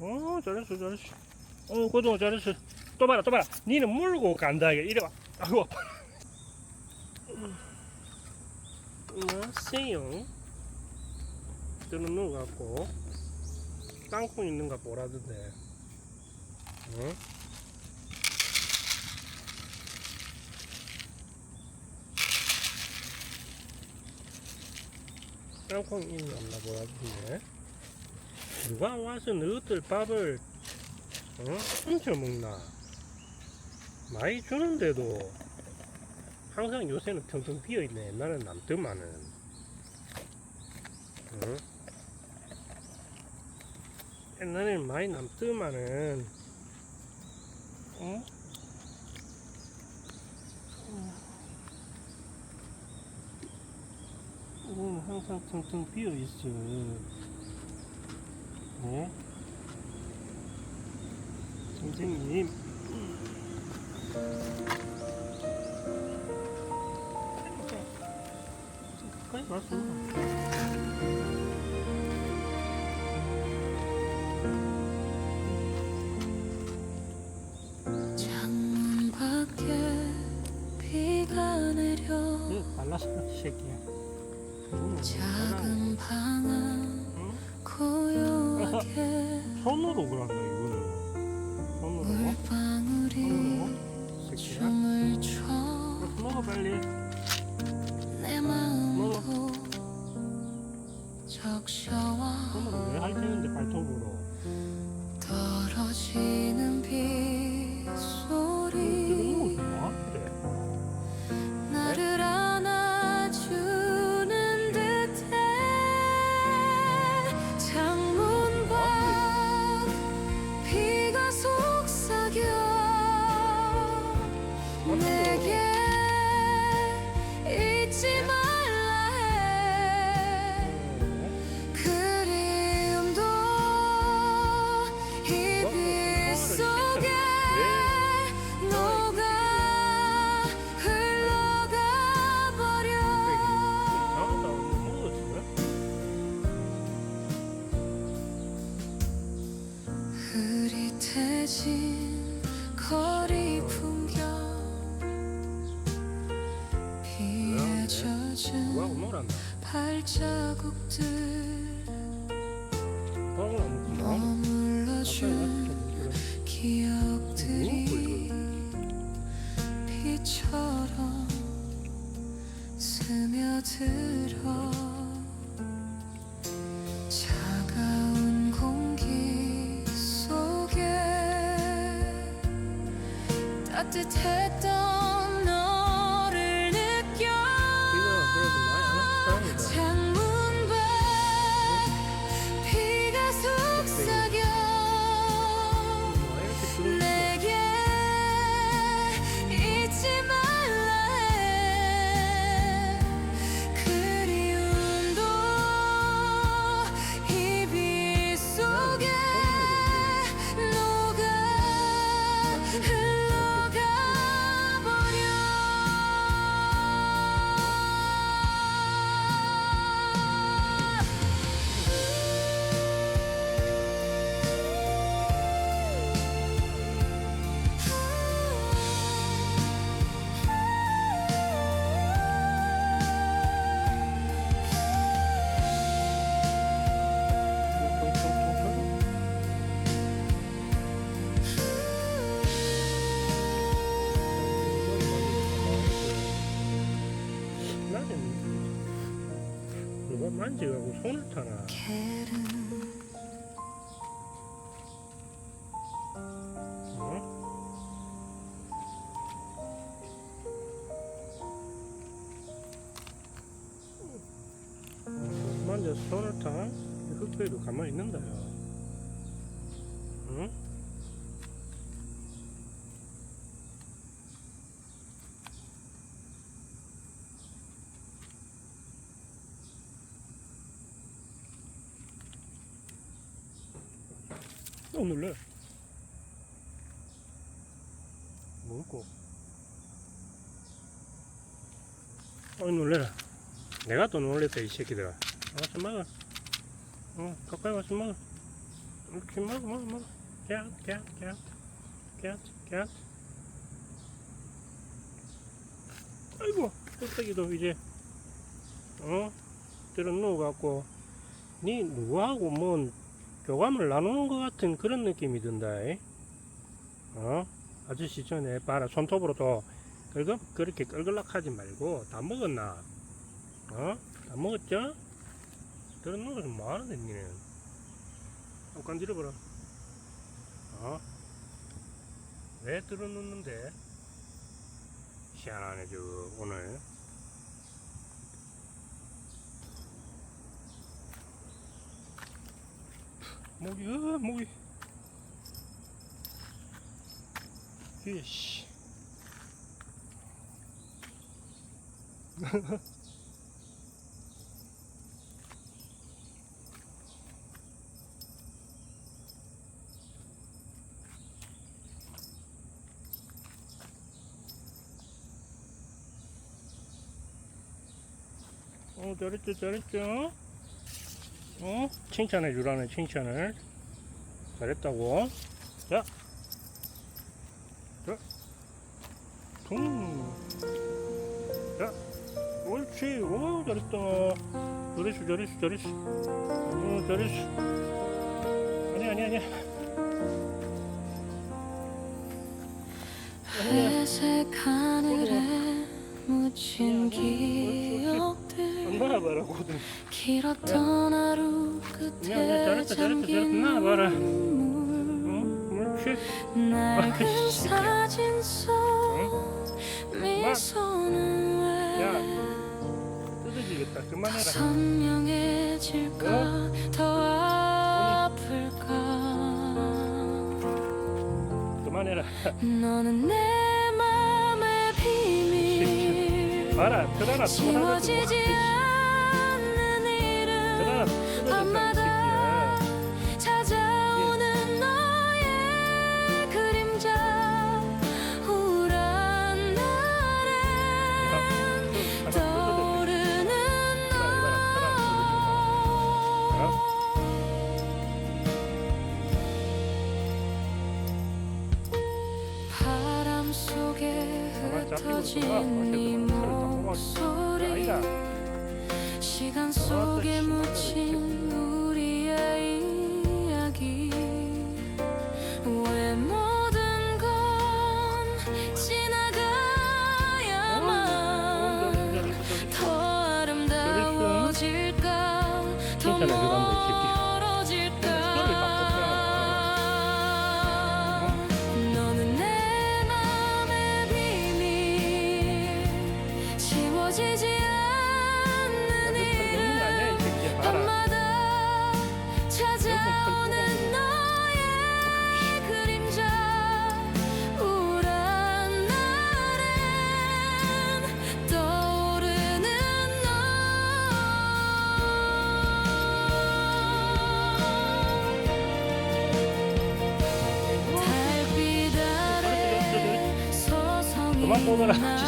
어 잘했어 잘했어. 어 고등어 잘했어. 또 봐라 또 봐라. 니는 물고 간다 이게. 이래 봐 아이고 아파. 안녕하세요. 저는 누가 같고 땅콩 있는가 보라던데. 어? 땅콩 없나 보라던데 누가 와서 너희들 밥을 어? 훔쳐 먹나 많이 주는데도 항상 요새는 텅텅 비어 있네 옛날엔 남더만은 어? 옛날에는 많이 남더만은 어? 음, 항상 텅텅 비어 있어 네? 선생님. 가까이 왔어 창문 밖에 비가 내려 응 발랐어 새끼야. 응, 작은 방은 응? 고요하게 손으로 그런다 이거는. 손으로 손으로 새끼야? 먹어 빨리. 적셔와 손으로 왜 핥히는데 발톱으로? 떨어지 발자국들 머물러준 기억들이 비처럼 스며들어 차가운 공기 속에 따뜻했던 만져가고 손을 타나 게으른 어? 만져 손을 타? 흙에도 가만히 있는다요 응? 또 눌러 뭐고 어이 놀래라 내가 또 놀랬다 이 새끼들아. 와서 먹어. 어 가까이 와서 먹어. 이렇게 먹어 먹어 먹어. 야, 야, 야, 야, 야. 아이고, 껍데기도 이제, 어? 들어 누워갖고, 니 누구하고 뭔 교감을 나누는 것 같은 그런 느낌이 든다, 이. 어? 아저씨 전에 봐라, 손톱으로 또, 긁어, 그렇게 끌글락 하지 말고, 다 먹었나? 어? 다 먹었죠? 들어 누워서 뭐 하는데, 니는? 한번 건드려봐라. 어? 왜 들어놓는데? 희한하네, 저, 오늘. 어, 목이. 이게, 씨. 어, 잘했죠, 잘했죠. 어? 칭찬해 주라는 칭찬을. 잘했다고. 자. 자. 퉁. 자. 옳지. 오, 잘했다. 잘했어, 잘했어, 잘했어. 어, 잘했어. 아니, 아니, 아니. 회색 하늘에 묻힌 기억 들 엄마나 봐라거든. 길었던 하루 끝에. 잠긴 나 봐라. 눈물 어? 옳지. 낡은 아이씨, 사진 속 미소는 야. 왜 뜯어지겠다. 그만해라. 선명해질까 더 아플까 그만해라. 너는 내 맘의 비밀 봐라. 하나 지워지지 시간 또 속에 묻힌 지워지지 않는 이름. 밤마다 찾아오는 너의 그림자 우울한 날엔 떠오르는 너 달빛 아래 서성이는 그만 뽑아라. 이나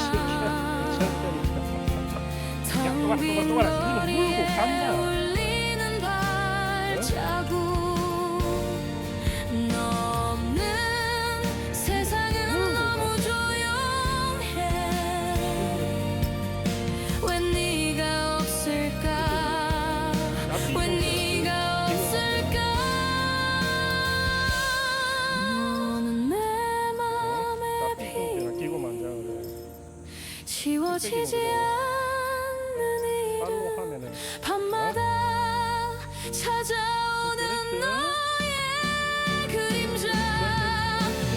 지워지지 않는 하면은 밤마다 찾아오는? 너의 그림자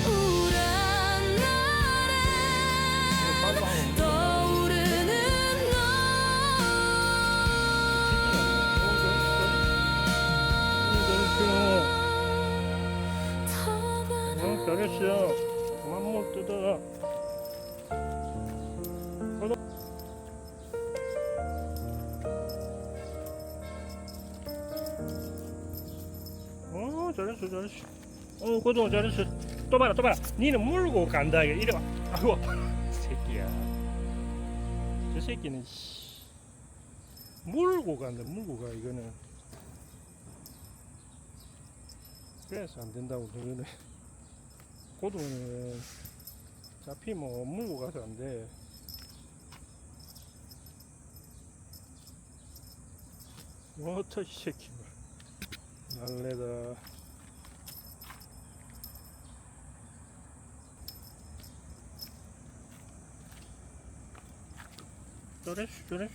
우울한 날엔 팔로 하면 떠오르는 너 응, 잘했어. 그만 못 뜯어. 어, 잘했어, 잘했어. 어, 고동 잘했어. 또 봐라, 또 봐라. 니는 물고 간다. 이래 봐. 아이고, 새끼야. 저 새끼는 씨. 물고 간다, 물고 가 이거는. 그래서 안 된다고 그러네. 고등어는 잡히면 물고 가서 안 돼. 뭐터 이 새끼. 날래다. 잘했어, 잘했어.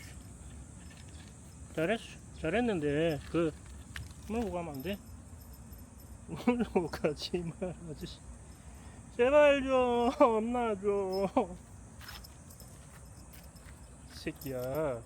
잘했어. 잘했는데, 그, 물고 가면 안 돼? 물고 가지 말아주시. 제발 좀, 엄마 좀. 새끼야.